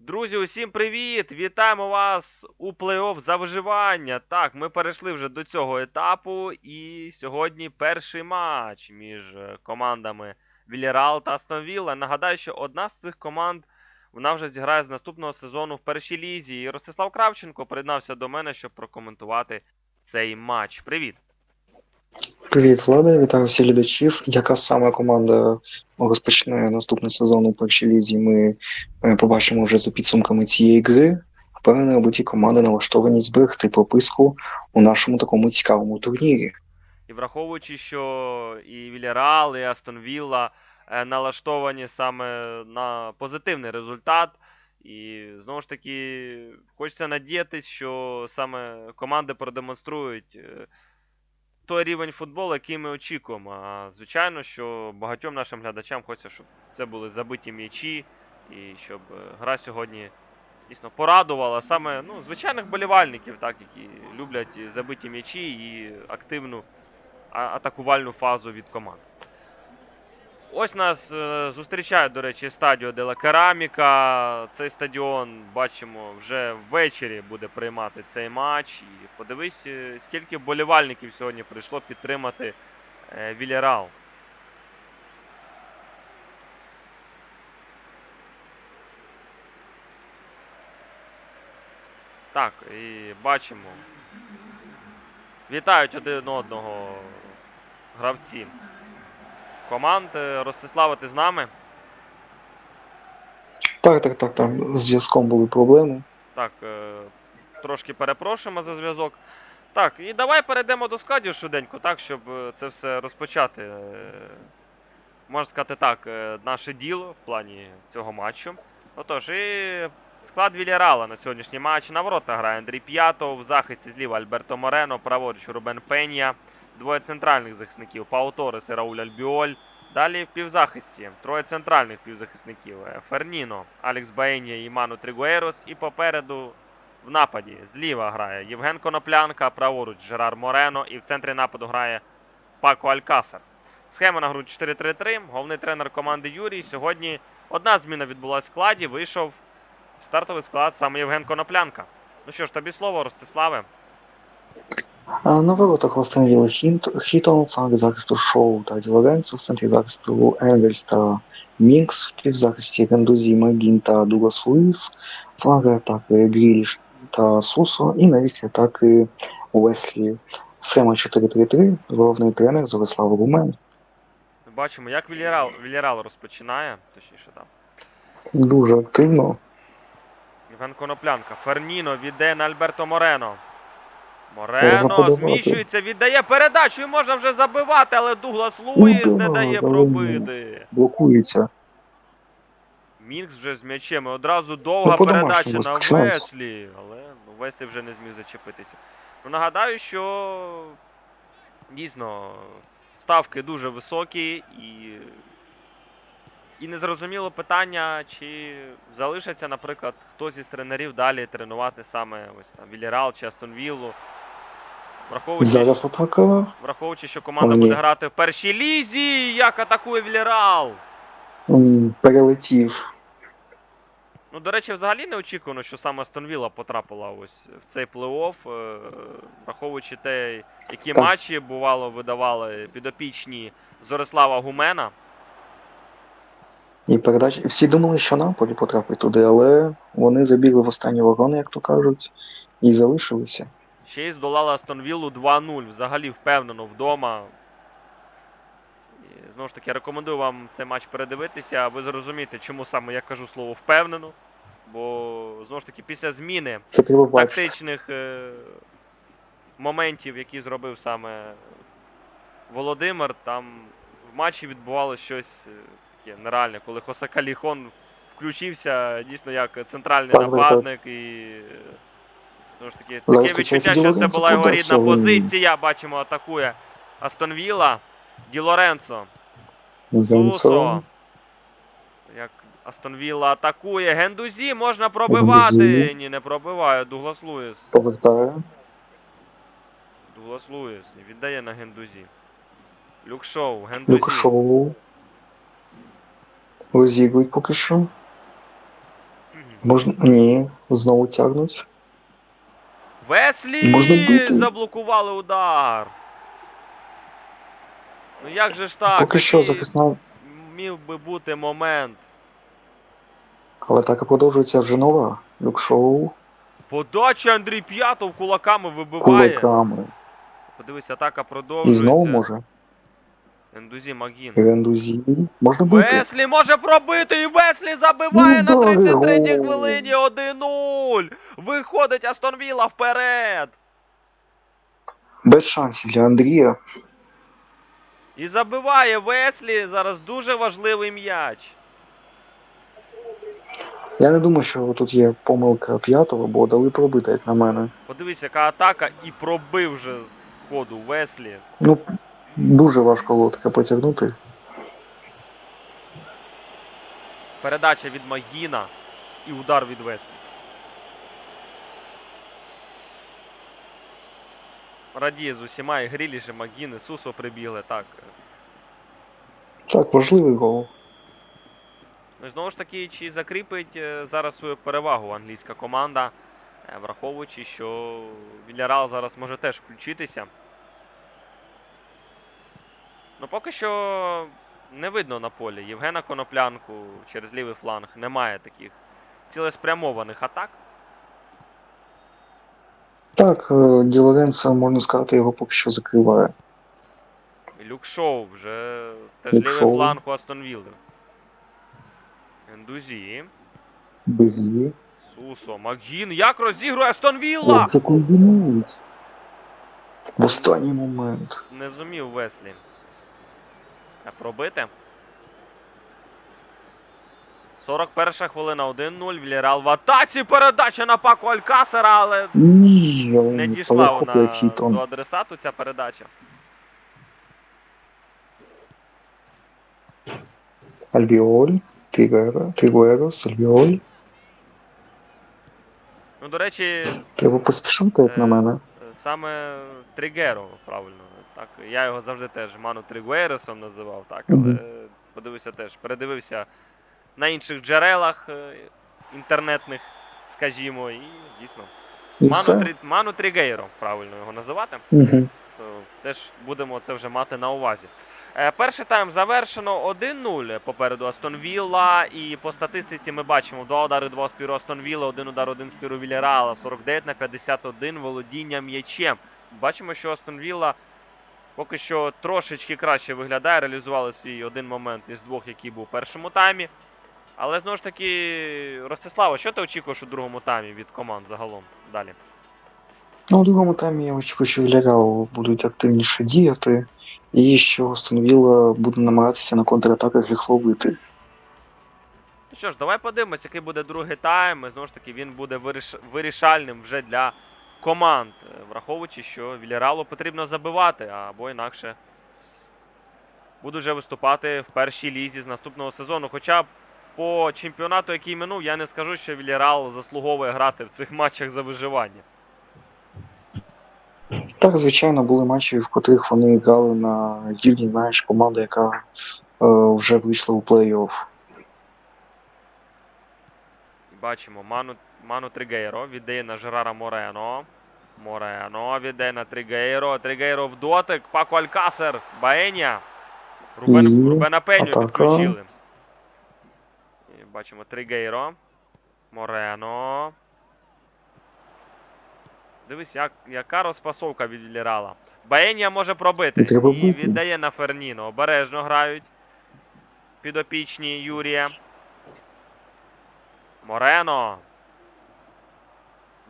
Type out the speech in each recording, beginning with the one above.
Друзі, усім привіт! Вітаємо вас у плей-офф за виживання. Так, ми перейшли вже до цього етапу, і сьогодні перший матч між е, командами Вільярал та Астон Вілла. Нагадаю, що одна з цих команд вона вже зіграє з наступного сезону в першій лізі. І Ростислав Кравченко приєднався до мене, щоб прокоментувати цей матч. Привіт! Привіт, Влада, вітаю всіх глядачів. Яка саме команда розпочне наступний сезон у першій лізі, ми е, побачимо вже за підсумками цієї гри. Впевнений, обидві команди налаштовані зберегти прописку у нашому такому цікавому турнірі. І враховуючи, що і Вільярал, і Астон Вілла е, налаштовані саме на позитивний результат. І знову ж таки, хочеться надіятись, що саме команди продемонструють е, той рівень футболу, який ми очікуємо. А звичайно, що багатьом нашим глядачам хочеться, щоб це були забиті м'ячі, і щоб е, гра сьогодні дійсно порадувала саме ну, звичайних болівальників, так, які люблять забиті м'ячі і активну атакувальну фазу від команд. Ось нас е, зустрічає, до речі, стадіо Дела Кераміка. Цей стадіон, бачимо, вже ввечері буде приймати цей матч. І подивись, е, скільки вболівальників сьогодні прийшло підтримати е, Вільярал. Так, і бачимо. Вітають один одного гравці команд. Е, Ростислава, ти з нами? Так, так, так, там з зв'язком були проблеми. Так, е, трошки перепрошуємо за зв'язок. Так, і давай перейдемо до складів швиденько, так, щоб е, це все розпочати. е, Можна сказати так, е, наше діло в плані цього матчу. Отож, і склад Вільярала на сьогоднішній матч. На ворота грає Андрій П'ято, в захисті зліва Альберто Морено, праворуч Рубен Пенія, двоє центральних захисників Пау Торес і Рауль Альбіоль. Далі в півзахисті троє центральних півзахисників е, Ферніно, Алекс Баєнія і Ману Тригуерос. І попереду в нападі зліва грає Євген Коноплянка, праворуч Жерар Морено і в центрі нападу грає Пако Алькасар. Схема на гру 4-3-3. Головний тренер команди Юрій. Сьогодні одна зміна відбулася в складі. Вийшов в стартовий склад саме Євген Коноплянка. Ну що ж, тобі слово, Ростиславе. На воротах встановили Хінт, Хітон, фланг захисту Шоу та Ді в центрі захисту Енгельс та Мінкс, в півзахисті Гендузі, Магін та Дуглас Луїс, фланги атаки Гріліш та Сусо, і на атаки Уеслі. Схема 4-3-3, головний тренер Зорислав Румен. Бачимо, як Вільярал, Вільярал розпочинає. Точніше, так. Дуже активно. Євген Коноплянка. Ферніно віддає на Альберто Морено. Морено зміщується, віддає передачу і можна вже забивати, але Дуглас Луїс не дає пробити. Блокується. Мінкс вже з м'ячем. і Одразу довга Ну, передача на. Веслі. Але ну, Веслі вже не зміг зачепитися. Ну, нагадаю, що дійсно ставки дуже високі і. І незрозуміло питання, чи залишиться, наприклад, хтось із тренерів далі тренувати саме ось там Вільярал чи Астон Віллу. Враховуючи, Зараз атака. враховуючи, що команда Ні. буде грати в першій лізі, як атакує Вільярал. м, Перелетів. Ну, до речі, взагалі не очікувано, що саме Астон Вілла потрапила ось в цей плей-офф, е, враховуючи те, які Так. матчі бувало видавали підопічні Зорислава Гумена. І передача. Всі думали, що Наполі потрапить туди, але вони забігли в останні вагони, як то кажуть, і залишилися. Ще й здолала Астон Віллу 2-0. Взагалі впевнено вдома. І, знову ж таки, рекомендую вам цей матч передивитися, а ви зрозумієте, чому саме я кажу слово впевнено. Бо знову ж таки, після зміни Це тактичних е, моментів, які зробив саме Володимир, там в матчі відбувалося щось е, таке нереальне, коли Хосака Ліхон включився дійсно як центральний Так, так, так. нападник і. е, Знову ж таки, таке відчуття, що це була його рідна позиція. Бачимо, атакує Астон Вілла. Ді Лоренцо. Сусо. Як Астон Вілла атакує. Гендузі можна пробивати. Гендузі. Ні, не пробиває. Дуглас Луїс. Повертає. Дуглас Луїс. Віддає на Гендузі. Люкшоу. Гендузі. Люк Шоу. Розігрують поки що. Можна. Ні, знову тягнуть. Веслі Можна бити. заблокували удар. Ну як же ж так? Поки що Такий захисна. Міг би бути момент. Але атака продовжується вже нова. Люкшоу Подача Андрій П'ятов кулаками вибиває. кулаками. Подивись, атака І знову може. Ендузі Магін. Рендузі. Можна бити. Веслі може пробити і Веслі забиває на Ну, да, 33-й хвилині 1-0. Виходить Астон Вілла вперед. Без шансів для Андрія. І забиває Веслі. Зараз дуже важливий м'яч. Я не думаю, що тут є помилка п'ятого, бо дали пробити, як на мене. Подивись, яка атака і пробив вже з ходу Веслі. Ну, дуже важко було таке потягнути. Передача від Магіна і удар від Веслі. Радіє з усіма і Гріліш, і Магін, і Сусо прибігли. Так. Так, важливий гол. Ну і знову ж таки, чи закріпить е, зараз свою перевагу англійська команда, е, враховуючи, що Вільярал зараз може теж включитися. Ну поки що не видно на полі Євгена Коноплянку через лівий фланг. Немає таких цілеспрямованих атак. Так, е, Ді Лоренцо, можна сказати, його поки що закриває. Люк Шоу вже теж Люк лівий фланг у Астон Вілли. Ендузі. Безі. Сусо. Макгін. Як розігрує Астон Вілла? Як це комбінують? В останній момент. Не зумів Веслі. Пробити. 41 хвилина 1-0. Вільярал в атаці. Передача на Паку Алькасера, але Ні, не дійшла вона до адресату ця передача. Альбіоль, Трігера, Альбіоль. Ну, до речі, Треба поспішати, як на мене. е, саме Тригеро, правильно. Так, я його завжди теж Ману Тригуересом називав, так, але подивився теж, передивився на інших джерелах е, інтернетних, скажімо, і дійсно. І Ману. Трі... Ману Трігейро, правильно його називати. Угу. То теж будемо це вже мати на увазі. Е, перший тайм завершено 1-0 попереду Астон Вілла. І по статистиці ми бачимо два удари, два спіру Астон Вілла, один удар, один спіру Вільярала, 49 на 51 володіння м'ячем. Bачимо, що Астон Вілла поки що трошечки краще виглядає. Реалізували свій один момент із двох, який був у першому таймі. Але знову ж таки, Ростислава, що ти очікуєш у другому таймі від команд загалом далі? Ну, у другому таймі я очікую, що Вільярал будуть активніше діяти, і що Астон буде намагатися на контратаках їх ловити. Ну що ж, давай подивимось, який буде другий тайм. І знову ж таки, він буде виріш... вирішальним вже для команд, е, враховуючи, що Вільяралу потрібно забивати, або інакше буду вже виступати в першій лізі з наступного сезону. Хоча по чемпіонату, який минув, я не скажу, що Вільярал заслуговує грати в цих матчах за виживання. Так, звичайно, були матчі, в котрих вони грали на рівні, знаєш, команда, яка е, вже вийшла у плей-офф. Бачимо, Ману, Ману Тригейро віддає на Жерара Морено. Морено віддає на Тригейро. Тригейро в дотик. Пако Алькасер. Баенія. Рубен, Рубена Пеню атака. підключили. І бачимо Тригейро. Морено. Дивись, як, яка розпасовка від Вільярала. Баенія може пробити. І віддає на Ферніно. Обережно грають. Підопічні Юрія. Морено.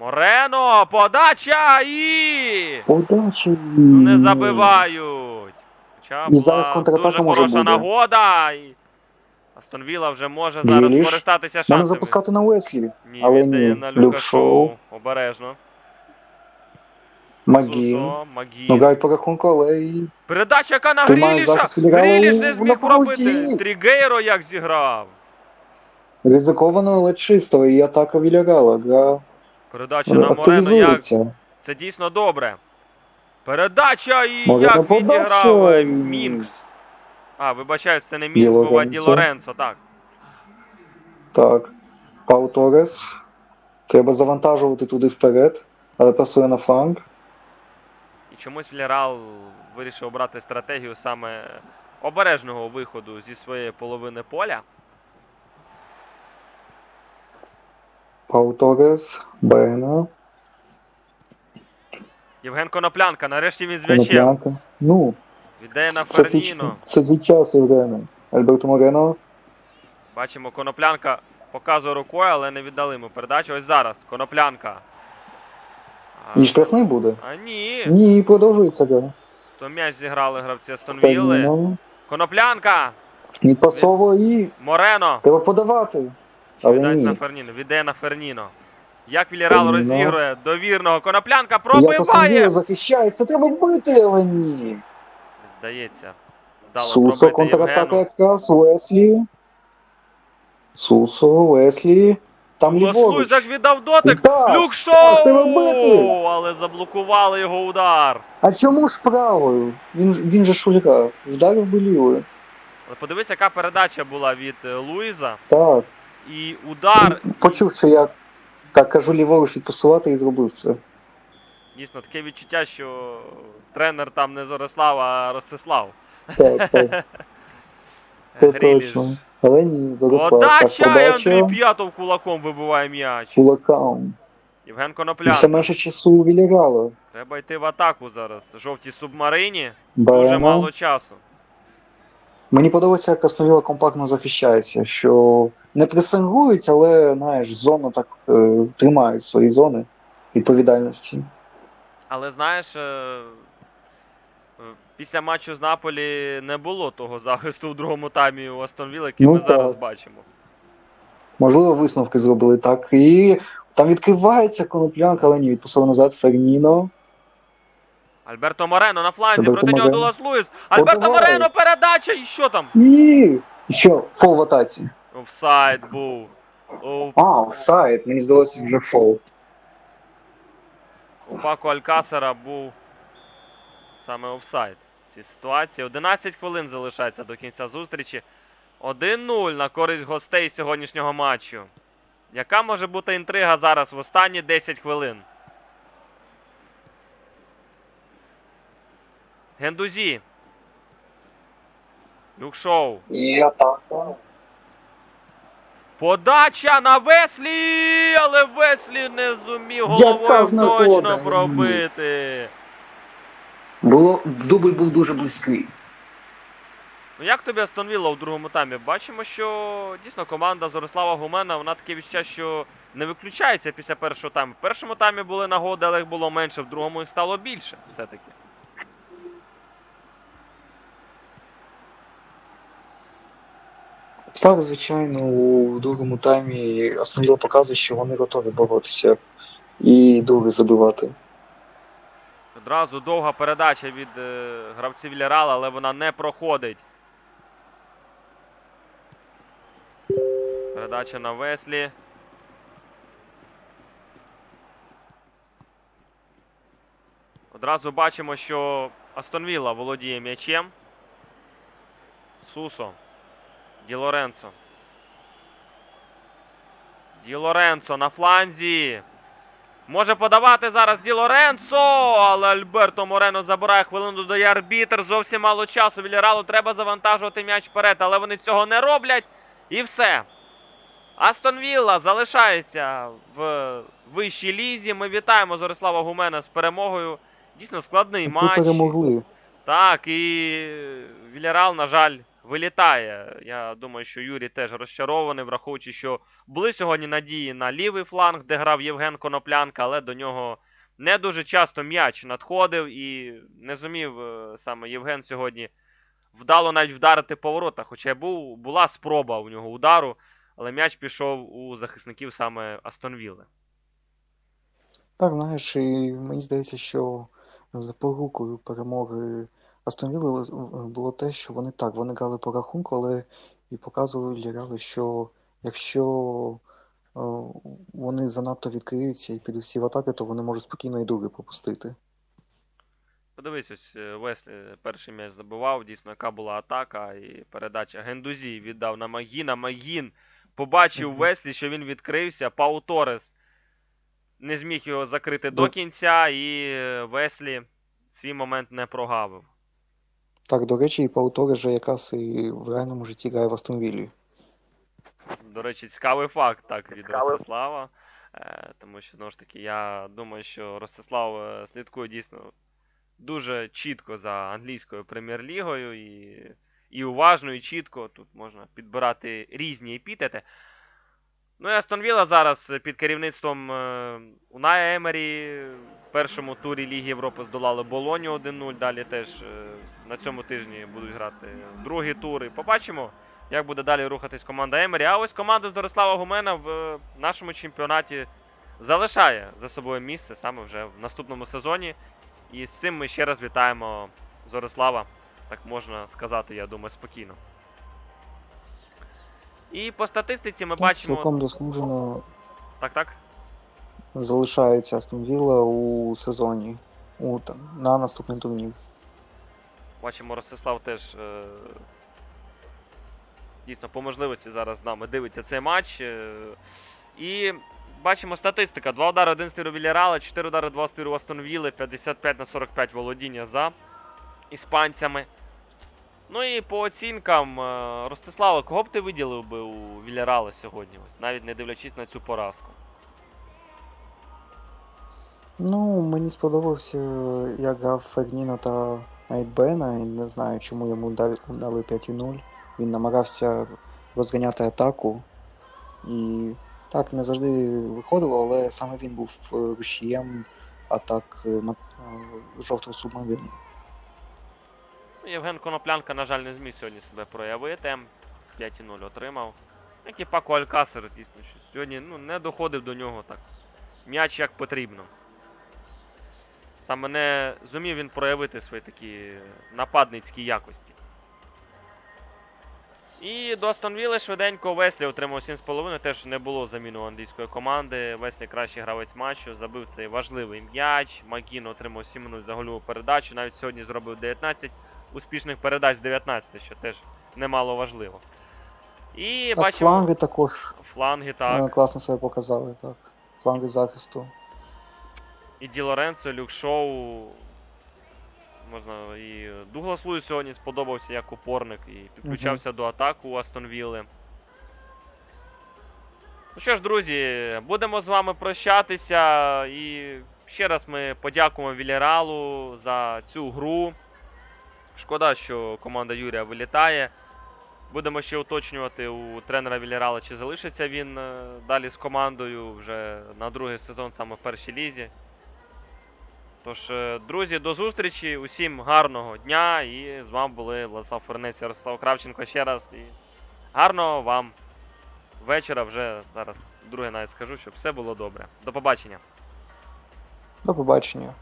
Морено! Подача і. Подача Ну, не забивають. Хоча І зараз була контратака дуже може хороша буде. нагода. І... Астон Вілла вже може зараз Гріліш. скористатися Можна шансами. запускати на Уеслі. Ні, але віддає ні. на Люк Шоу. Обережно. Магін. Сусо, Магін. Ну, гай по рахунку, але і Передача яка на Тримає Гріліша. захист Гріліш не на зміг паузі. пробити. Трігейро як зіграв. ризиковано, але чисто, і атака Вільярала. Гра Передача на Морено як. Це дійсно добре. Передача і Морено як відіграв подача. е, Мінкс. А, вибачаюсь, це не Мінкс, був Ді Лоренцо. Так. Так. Пау Торес. Треба завантажувати туди вперед, але працює на фланг. І чомусь Вільярал вирішив обрати стратегію саме обережного виходу зі своєї половини поля. Пау Торес, Бена, Євген Коноплянка, нарешті він з м'ячем. Коноплянка. Ну, Віддає на це, Ферніно. це звідчя Севрена. Альберто Морено. Бачимо, Коноплянка показує рукою, але не віддали йому передачу. Ось зараз. Коноплянка. А, І штрафний буде? а ні. Ні, продовжується гра. То м'яч зіграли гравці Астон Вілли. Коноплянка! Ніпасово і Морено! треба подавати. Віддасть на. Ферніно. Віддає на Ферніно. Як Ферніно. розігрує довірного. Коноплянка Як пробує Астон Вілла бає! захищає, це треба бити, але ні. Здається. Сусо, контратака якраз, Леслі. Сусо, Леслі. Там ліворуч. Віддав дотик. Так, Люк. Шоу! Але заблокували його удар. А чому ж правою? Він, він же шульга. Вдарив би лівою. Але подивись, яка передача була від е, Луїза. Так. І удар. Почув, що я так кажу ліворуч відпасувати і зробив це. Дійсно, таке відчуття, що тренер там не Зорислав, а Ростислав. Так, так. Це Гріліш. точно. Але ні, Зарислав. Так, Подача, і Андрій. П'ятов кулаком вибиває м'яч. Кулакам. Євген І все менше часу у Вілігала. Треба йти в атаку зараз. Жовтій субмарині. Дуже мало часу. Мені подобається, як Астонвіла компактно захищається, що не пресингують, але знаєш, зону так е, тримають свої зони відповідальності. Але знаєш, е, е, після матчу з Наполі не було того захисту у другому таймі у Астон Вілла, який Ну ми зараз бачимо. Можливо, висновки зробили так. І там відкривається коноплянка, але ні, відпустили назад Ферніно. Альберто Морено на фланзі, Альберто проти нього. Дулас Луїс. Альберто. Морено, передача! І що там? І що, фол в атаці. Офсайд був. У, А, офсайд, мені здалося вже фол. у Пако Алькасера був саме офсайд цій ситуації. 11 хвилин залишається до кінця зустрічі. 1-0 на користь гостей сьогоднішнього матчу. Яка може бути інтрига зараз в останні 10 хвилин? Гендузі. Люкшоу. І атака. Подача на Веслі, але Веслі не зумів головою точно пробити. Було, дубль був дуже близький. Ну як тобі Астон Вілла у другому таймі? Бачимо, що дійсно команда Зорислава Гумена, вона таке відчуття, що не виключається після першого тайму. В першому таймі були нагоди, але їх було менше, в другому їх стало більше все-таки. Так, звичайно, у другому таймі Астон показує, що вони готові боротися і друге забивати. Одразу довга передача від е, гравців Вільярала, але вона не проходить. Передача на Веслі. Одразу бачимо, що Астон Вілла володіє м'ячем. Сусо. Ді Лоренцо. Ді Лоренцо на фланзі. Може подавати зараз Ді Лоренцо, але Альберто Морено забирає хвилину, додає арбітр. Зовсім мало часу. Вільяралу треба завантажувати м'яч вперед, але вони цього не роблять. І все. Астон Вілла залишається в вищій лізі. Ми вітаємо Зорислава Гумена з перемогою. Дійсно складний Ми матч. перемогли. Так, і Вільярал, на жаль, вилітає. Я думаю, що Юрій теж розчарований, враховуючи, що були сьогодні надії на лівий фланг, де грав Євген Коноплянка, але до нього не дуже часто м'яч надходив і не зумів е, саме Євген сьогодні вдало навіть вдарити по воротах. Хоча був, була спроба у нього удару, але м'яч пішов у захисників саме Астон Вілли. Так, знаєш, і мені здається, що запорукою перемоги Астон Вілли було те, що вони так, вони грали по рахунку, але і показували Вільяралу, що якщо е, вони занадто відкриються і підуть всі в атаки, то вони можуть спокійно і друге пропустити. Подивись, ось е, Веслі перший м'яч забивав, дійсно, яка була атака і передача Гендузі віддав на Магіна. Магін побачив. Веслі, що він відкрився. Пау Торес не зміг його закрити до кінця, і е, Веслі свій момент не прогавив. Так, до речі, і Пау Торес же якраз і в реальному житті грає в Астонвіллі. До речі, цікавий факт так від Цікавий. Ростислава. Е, тому що, знову ж таки, я думаю, що Ростислав е, слідкує дійсно дуже чітко за англійською прем'єр-лігою і, і уважно, і чітко. Тут можна підбирати різні епітети. Ну і Астон Вілла зараз під керівництвом е, Уная Емері в першому турі Ліги Європи здолали Болоню 1-0. Далі теж е, на цьому тижні будуть грати другий тур. І побачимо, як буде далі рухатись команда Емері. А ось команда Здорислава Гумена в е, нашому чемпіонаті залишає за собою місце саме вже в наступному сезоні. І з цим ми ще раз вітаємо Зорислава. Так можна сказати, я думаю, спокійно. І по статистиці ми бачимо. Цілком заслужено Так, так. залишається Астон Вілла у сезоні у, там, на наступний турнір. Бачимо, Ростислав теж е, дійсно по можливості зараз з нами дивиться цей матч. Е, і бачимо статистика: 2 удари, 1 стир у Вільярала, 4 удари, 2 стиру Астон Вілли, 55 на 45 володіння за іспанцями. Ну і по оцінкам, е, Ростислава, кого б ти виділив би у Вільярала сьогодні? Навіть не дивлячись на цю поразку. Ну, мені сподобався, як грав Ферніно та навіть Бена, і не знаю, чому йому дали, дали 5-0. Він намагався розганяти атаку. І так, не завжди виходило, але саме він був е, рушієм атак е, жовтого субмарину. Євген Коноплянка, на жаль, не зміг сьогодні себе проявити. 5-0 отримав. Як і Пако Алькасер, дійсно, що сьогодні ну, не доходив до нього так. М'яч як потрібно. Саме не зумів він проявити свої такі нападницькі якості. І до Астон Вілли швиденько Веслі отримав 7,5. Теж не було заміну англійської команди. Веслі кращий гравець матчу. Забив цей важливий м'яч. Макін отримав 7 минут за гольову передачу. Навіть сьогодні зробив 19 успішних передач 19, що теж немало важливо. І Так, бачимо фланги також фланги, е, так. класно себе показали, так. Фланги захисту. І Ді Лоренцо, Люк Шоу. Можна і Дуглас Луїс сьогодні сподобався як опорник і підключався до атаку у Астон Вілли. Ну що ж, друзі, будемо з вами прощатися. І ще раз ми подякуємо Вільяралу за цю гру. Шкода, що команда Юрія вилітає. Будемо ще уточнювати у тренера Вільярала, чи залишиться він е, далі з командою вже на другий сезон саме в першій лізі. Тож, е, друзі, до зустрічі. Усім гарного дня. І з вами були Владислав Форнець, Ярослав Кравченко ще раз. І гарного вам вечора. Вже зараз друге навіть скажу, щоб все було добре. До побачення. До побачення.